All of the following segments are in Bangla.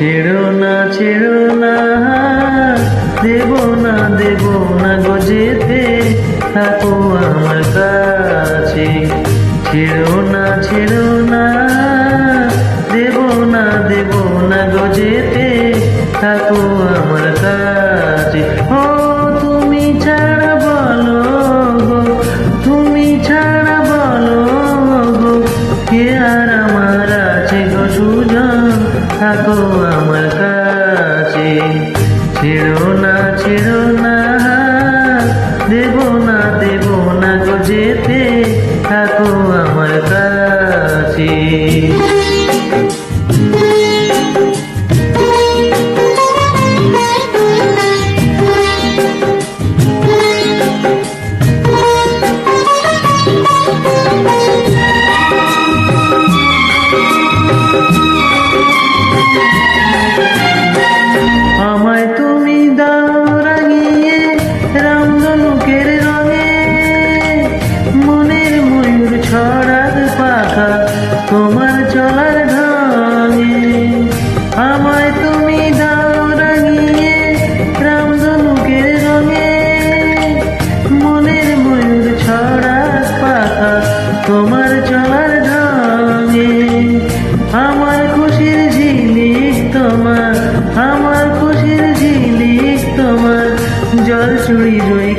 ছেড়ো না ছেড়ো না, দেব না দেব না গো যেতে। থাকো আমার কাছে। ছেড়ো না ছেড়ো না, দেব না দেব না গো যেতে। আছে গো সুজন, থাকো আমার কাছে। ছেড়ো না ছেড়ো না, দেব না দেব না গো যেতে। থাকো আমার কাছে।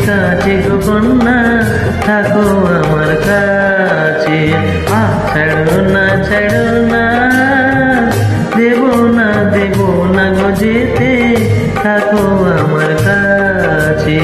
কাছে গো কন্যা থাকো আমার কাছে। আ ছাড়ো না ছাড়ো না। দেব না দেব না গো যেতে, থাকো আমার কাছে।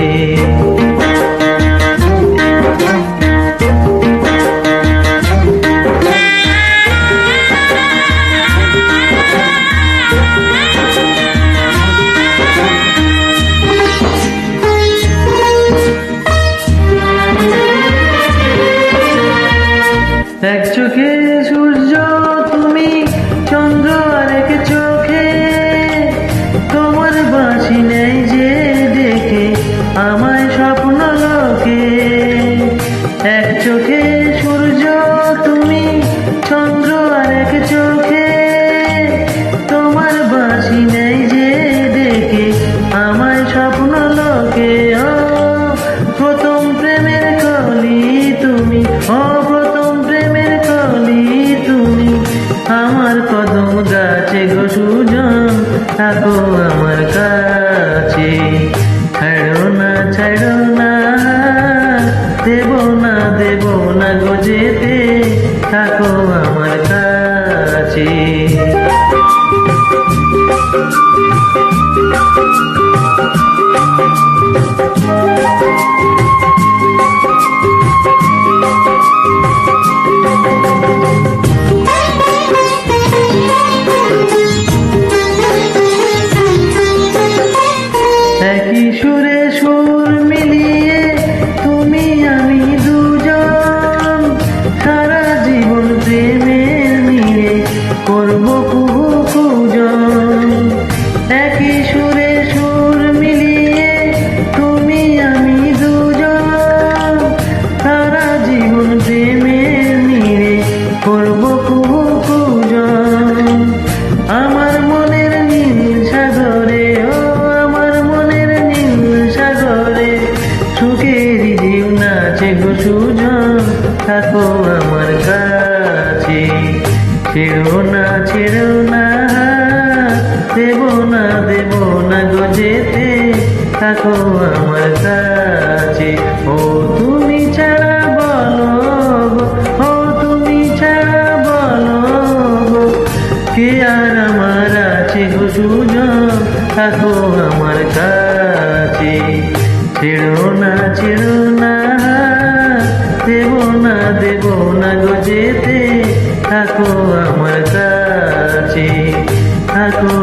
থাকো নাচে গো সুজন থাকো আমার কাছে। ছেড়ো না ছেড়ো না, দেব না দেব না গো যেতে। থাকো আমার কাছে। ও তুমি ছাড়া বলো ও তুমি ছাড়া বলো কে আর আমার আছে গো সুজন, থাকো আমার কাছে। ছেড়ো না, ছেড়ো না দেব না গো যেতে। থাকো আমার কাছে থাকো